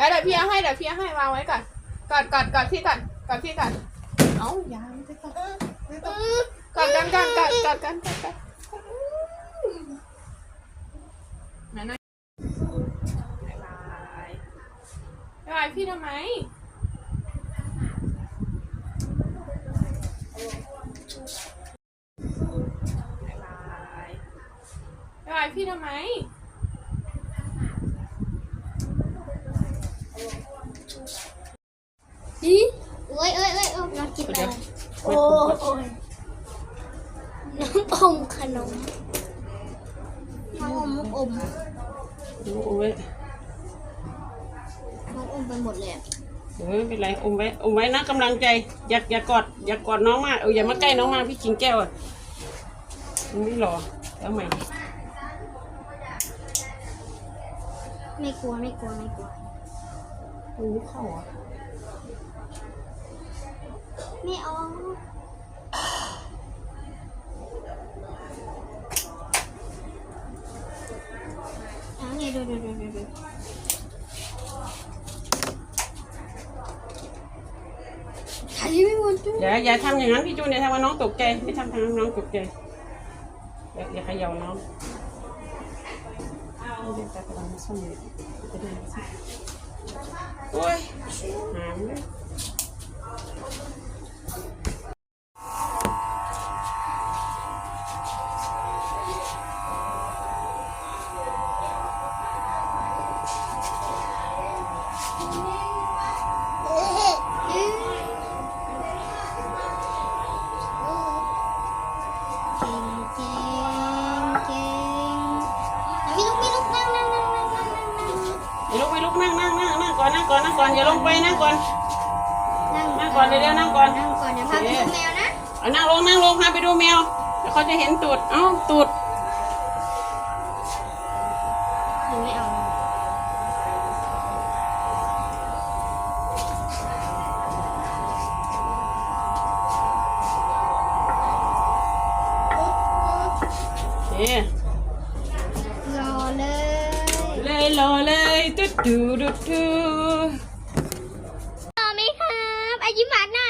แล้วเดี๋ยวพี่เอาให้เดี๋ยวพี่เอาให้วางไว้ก่อนกอดกอดกอดพี่ก่อนกอดพี่ก่อนเอ้าอย่าไม่ได้กอดไม่ต้องกอดกันกอดกอดกอดกันกอดกันนั่นน่ะบ๊ายบายบ๊ายบายพี่ทำไมบ๊ายบายบ๊ายบายพี่ทำไม อีเอ้ยเอ้ยเอ้ยเอาน้องกินอะไรโอ้โอ้ย น้องอมขนม น้องอมอมโอ้ยน้องอมไปหมดเลยอะเออไม่เป็นไรอมไว้อมไว้นะกำลังใจ อย่าอย่ากอด อย่ากอดน้องมากเอออย่ามาใกล้น้องมากพี่จิงแก้วอะมันไม่หล่อแล้วใหม่ไม่กลัวไม่กลัวไม่กลัวมันไม่เข้าอะ ไม่เอาเอาไง ดูดูดูดูดูถ่ายไม่หมดด้วยอย่าอย่าทำอย่างนั้นพี่จูนอย่าทำว่าน้องตกใจไม่ทำทางน้องตกใจอย่าอย่าเขย่าน้องเดี๋ยวจะกำลังส้มเลยจะด้ไม่ส้มโอ้ยหามเลย ก่อนนั่งก่อนนั่งก่อนอย่าลงไปนั่งก่อน นั่งนั่งก่อนเดี๋ยวเดี๋ยวนั่งก่อน นั่งก่อนเดี๋ยวพาไปดูแมวนะเอานั่งลงนั่งลงพาไปดูแมวเดี๋ยวเขาจะเห็นตูดเอ้าตูดหนูไม่เอาเอ๊ะรอเลย เลยรอเลยตุ๊ดดูดูดูร ยิ้มหวานหน่อย